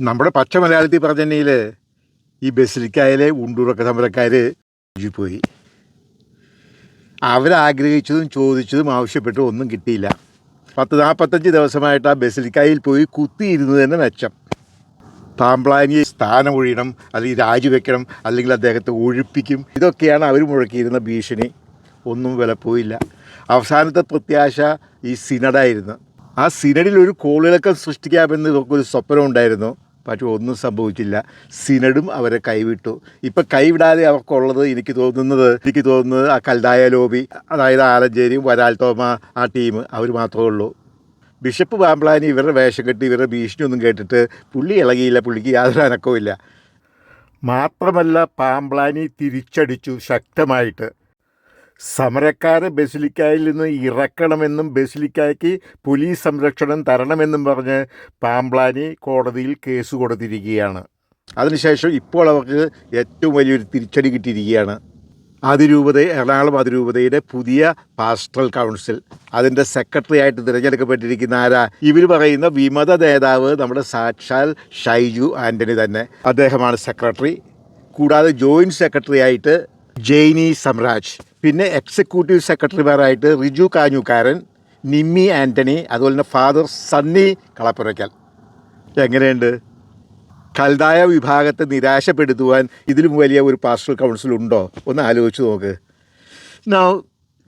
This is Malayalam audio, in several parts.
നമ്മുടെ പച്ച മലയാളത്തിൽ പറഞ്ഞെങ്കിൽ ഈ ബസിലിക്കായാലെ ഉണ്ടൂറൊക്കെ സമരക്കാർ പോയി. അവരാഗ്രഹിച്ചതും ചോദിച്ചതും ആവശ്യപ്പെട്ടതും ഒന്നും കിട്ടിയില്ല. പത്ത് നാൽപ്പത്തഞ്ച് ദിവസമായിട്ട് ആ ബസിലിക്കായിൽ പോയി കുത്തിയിരുന്നത് തന്നെ മെച്ചം. താമ്പ്ലാനി സ്ഥാനം ഒഴിയണം അല്ലെങ്കിൽ രാജിവെക്കണം അല്ലെങ്കിൽ അദ്ദേഹത്തെ ഒഴിപ്പിക്കും. ഇതൊക്കെയാണ് അവർ മുഴക്കിയിരുന്ന ഭീഷണി. ഒന്നും വില പോയില്ല. അവസാനത്തെ പ്രത്യാശ ഈ സിനഡായിരുന്നു. ആ സിനഡിൽ ഒരു കോളിളക്കം സൃഷ്ടിക്കാമെന്ന് ഇതൊക്കെ ഒരു സ്വപ്നം ഉണ്ടായിരുന്നു. പക്ഷെ ഒന്നും സംഭവിച്ചില്ല. സിനഡും അവരെ കൈവിട്ടു. ഇപ്പം കൈവിടാതെ അവർക്കുള്ളത് എനിക്ക് തോന്നുന്നത് എനിക്ക് തോന്നുന്നത് ആ കൽതായ ലോബി അതായത് ആലഞ്ചേരിയും വരാൽ തോമ ആ ടീം അവർ മാത്രമേ ഉള്ളൂ. ബിഷപ്പ് പാമ്പ്ലാനി ഇവരുടെ വേഷം കെട്ടി ഇവരുടെ ഭീഷണിയൊന്നും കേട്ടിട്ട് പുള്ളി ഇളകിയില്ല പുള്ളിക്ക് യാതൊരു അനക്കവും മാത്രമല്ല പാമ്പ്ലാനി തിരിച്ചടിച്ചു ശക്തമായിട്ട്. സമരക്കാരെ ബസിലിക്കായിൽ നിന്ന് ഇറക്കണമെന്നും ബസിലിക്കായ്ക്ക് പോലീസ് സംരക്ഷണം തരണമെന്നും പറഞ്ഞ് പാമ്പ്ലാനി കോടതിയിൽ കേസ് കൊടുത്തിരിക്കുകയാണ്. അതിനുശേഷം ഇപ്പോൾ അവർക്ക് ഏറ്റവും വലിയൊരു തിരിച്ചടി കിട്ടിയിരിക്കുകയാണ്. അതിരൂപത എറണാകുളം അതിരൂപതയുടെ പുതിയ പാസ്റ്ററൽ കൗൺസിൽ. അതിന്റെ സെക്രട്ടറി ആയിട്ട് തിരഞ്ഞെടുക്കപ്പെട്ടിരിക്കുന്ന ആരാ? ഇവർ പറയുന്ന വിമത നേതാവ് നമ്മുടെ സാക്ഷാൽ ഷൈജു ആന്റണി തന്നെ. അദ്ദേഹമാണ് സെക്രട്ടറി. കൂടാതെ ജോയിന്റ് സെക്രട്ടറി ആയിട്ട് ജെയ്നി സമ്രാജ്. പിന്നെ എക്സിക്യൂട്ടീവ് സെക്രട്ടറിമാരായിട്ട് റിജു കാഞ്ഞുകാരൻ നിമ്മി ആന്റണി അതുപോലെ തന്നെ ഫാദർ സണ്ണി കളപ്പുരയ്ക്കൽ. എങ്ങനെയുണ്ട്? കൽതായ വിഭാഗത്തെ നിരാശപ്പെടുത്തുവാൻ ഇതിലും വലിയ ഒരു പാസ്റ്റൽ കൗൺസിൽ ഉണ്ടോ? ഒന്ന് ആലോചിച്ച് നോക്ക്.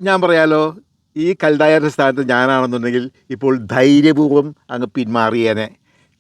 ഞാൻ പറയാലോ ഈ കൽതായരുടെ സ്ഥാനത്ത് ഞാനാണെന്നുണ്ടെങ്കിൽ ഇപ്പോൾ ധൈര്യപൂർവം അങ്ങ് പിന്മാറിയേനെ.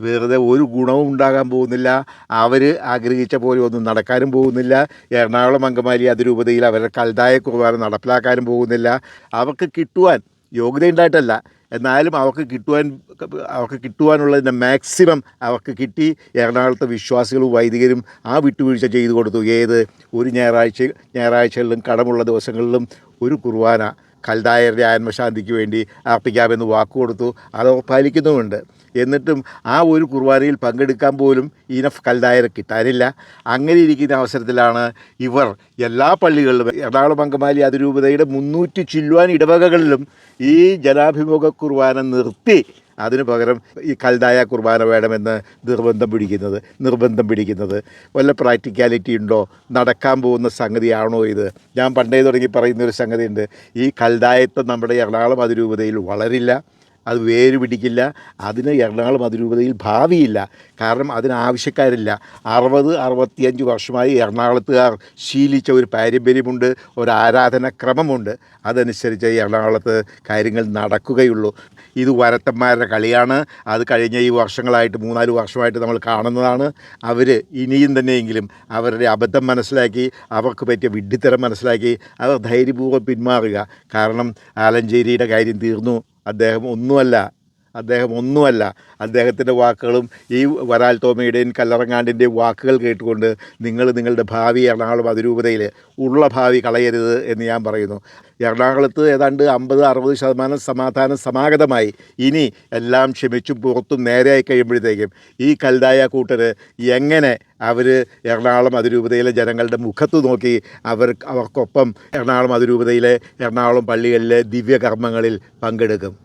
വെറുതെ ഒരു ഗുണവും ഉണ്ടാകാൻ പോകുന്നില്ല. അവർ ആഗ്രഹിച്ച പോലെ ഒന്നും നടക്കാനും പോകുന്നില്ല. എറണാകുളം അങ്കമാലി അതിരൂപതയിൽ അവരുടെ കൽതായ കുർബാന നടപ്പിലാക്കാനും പോകുന്നില്ല. അവർക്ക് കിട്ടുവാൻ യോഗ്യതയുണ്ടായിട്ടല്ല എന്നാലും അവർക്ക് കിട്ടുവാൻ അവർക്ക് കിട്ടുവാനുള്ളതിന്റെ മാക്സിമം അവർക്ക് കിട്ടി. എറണാകുളത്തെ വിശ്വാസികളും വൈദികരും ആ വിട്ടുവീഴ്ച ചെയ്തു കൊടുത്തു. ഏത്? ഒരു ഞായറാഴ്ച ഞായറാഴ്ചകളിലും കടമുള്ള ദിവസങ്ങളിലും ഒരു കുർബാന കൽദായരുടെ ആത്മശാന്തിക്ക് വേണ്ടി അർപ്പിക്കാമെന്ന് വാക്ക് കൊടുത്തു. അത് പാലിക്കുന്നുമുണ്ട്. എന്നിട്ടും ആ ഒരു കുർബാനയിൽ പങ്കെടുക്കാൻ പോലും ഇനഫ് കൽദായരെ കിട്ടാനില്ല. അങ്ങനെ ഇരിക്കുന്ന അവസരത്തിലാണ് ഇവർ എല്ലാ പള്ളികളിലും എറണാകുളം അങ്കമാലി അതിരൂപതയുടെ മുന്നൂറ്റി ചില്ലുവാൻ ഇടവകകളിലും ഈ ജനാഭിമുഖ കുർബാന നിർത്തി അതിനു പകരം ഈ കൽതായ കുർബാന വേണമെന്ന് നിർബന്ധം പിടിക്കുന്നത് നിർബന്ധം പിടിക്കുന്നത്. വല്ല പ്രാക്ടിക്കാലിറ്റി ഉണ്ടോ? നടക്കാൻ പോകുന്ന സംഗതിയാണോ ഇത്? ഞാൻ പണ്ടേ തുടങ്ങി പറയുന്നൊരു സംഗതിയുണ്ട്. ഈ കൽതായത്വം നമ്മുടെ എറണാകുളം അതിരൂപതയിൽ വളരില്ല. അത് വേര് പിടിക്കില്ല അതിന് എറണാകുളം അതിരൂപതയിൽ ഭാവിയില്ല. കാരണം അതിനാവശ്യക്കാരില്ല. അറുപത് അറുപത്തിയഞ്ച് വർഷമായി എറണാകുളത്തുകാർ ശീലിച്ച ഒരു പാരമ്പര്യമുണ്ട് ഒരു ആരാധനക്രമമുണ്ട്. അതനുസരിച്ച് എറണാകുളത്ത് കാര്യങ്ങൾ നടക്കുകയുള്ളൂ. ഇത് വരത്തന്മാരുടെ കളിയാണ്. അത് കഴിഞ്ഞ ഈ വർഷങ്ങളായിട്ട് മൂന്നാൽ വർഷമായിട്ട് നമ്മൾ കാണുന്നതാണ്. അവർ ഇനിയും തന്നെയെങ്കിലും അവരുടെ അബദ്ധം മനസ്സിലാക്കി അവർക്ക് പറ്റിയ വിഡ്ഢിത്തരം മനസ്സിലാക്കി അവർ ധൈര്യപൂർവം പിന്മാറുക. കാരണം ആലഞ്ചേരിയുടെ കാര്യം തീർന്നു. അദ്ദേഹം ഒന്നുമല്ല അദ്ദേഹം ഒന്നുമല്ല. അദ്ദേഹത്തിന്റെ വാക്കുകളും ഈ വരാൽ തോമയുടെയും കല്ലറങ്ങാണ്ടിന്റെയും വാക്കുകൾ കേട്ടുകൊണ്ട് നിങ്ങൾ നിങ്ങളുടെ ഭാവി എറണാകുളം അതിരൂപതയിൽ ഉള്ള ഭാവി കളയരുത് എന്ന് ഞാൻ പറയുന്നു. എറണാകുളത്ത് ഏതാണ്ട് അമ്പത് അറുപത് ശതമാനം സമാധാനം സമാഗതമായി ഇനി എല്ലാം ക്ഷമിച്ചും പുറത്തും നേരെയായി കഴിയുമ്പോഴത്തേക്കും ഈ കൽതായ കൂട്ടർ എങ്ങനെ അവർ എറണാകുളം അതിരൂപതയിലെ ജനങ്ങളുടെ മുഖത്ത് നോക്കി അവർ അവർക്കൊപ്പം എറണാകുളം അതിരൂപതയിലെ എറണാകുളം പള്ളികളിലെ ദിവ്യകർമ്മങ്ങളിൽ പങ്കെടുക്കും.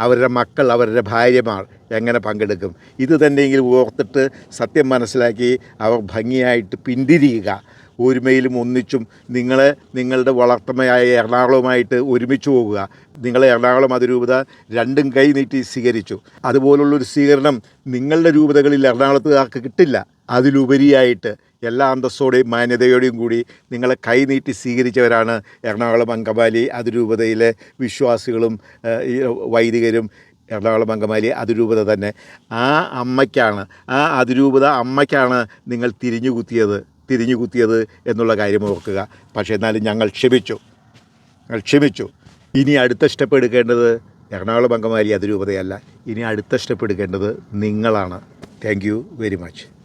അവരുടെ മക്കൾ അവരുടെ ഭാര്യമാർ എങ്ങനെ പങ്കെടുക്കും? ഇത് തന്നെയെങ്കിലും ഓർത്തിട്ട് സത്യം മനസ്സിലാക്കി അവർ ഭംഗിയായിട്ട് പിന്തിരിയുക. ഒരുമയിലും ഒന്നിച്ചും നിങ്ങൾ നിങ്ങളുടെ വളർത്തമയായ എറണാകുളവുമായിട്ട് ഒരുമിച്ച് പോകുക. നിങ്ങളെ എറണാകുളം അതിരൂപത രണ്ടും കൈ നീട്ടി സ്വീകരിച്ചു. അതുപോലുള്ളൊരു സ്വീകരണം നിങ്ങളുടെ രൂപതകളിൽ എറണാകുളത്തുകാർക്ക് കിട്ടില്ല. അതിലുപരിയായിട്ട് എല്ലാ അന്തസ്സോടെയും മാന്യതയോടെയും കൂടി നിങ്ങളെ കൈനീട്ടി സ്വീകരിച്ചവരാണ് എറണാകുളം അങ്കമാലി അതിരൂപതയിലെ വിശ്വാസികളും വൈദികരും എറണാകുളം അങ്കമാലി അതിരൂപത തന്നെ. ആ അമ്മയ്ക്കാണ് ആ അതിരൂപത അമ്മയ്ക്കാണ് നിങ്ങൾ തിരിഞ്ഞു കുത്തിയത് തിരിഞ്ഞു കുത്തിയത് എന്നുള്ള കാര്യം ഓർക്കുക. പക്ഷേ എന്നാലും ഞങ്ങൾ ക്ഷമിച്ചു. ഞങ്ങൾ ക്ഷമിച്ചു. ഇനി അടുത്ത സ്റ്റെപ്പ് എടുക്കേണ്ടത് എറണാകുളം അങ്കമാലി അതിരൂപതയല്ല. ഇനി അടുത്ത സ്റ്റെപ്പ് എടുക്കേണ്ടത് നിങ്ങളാണ്. Thank very much.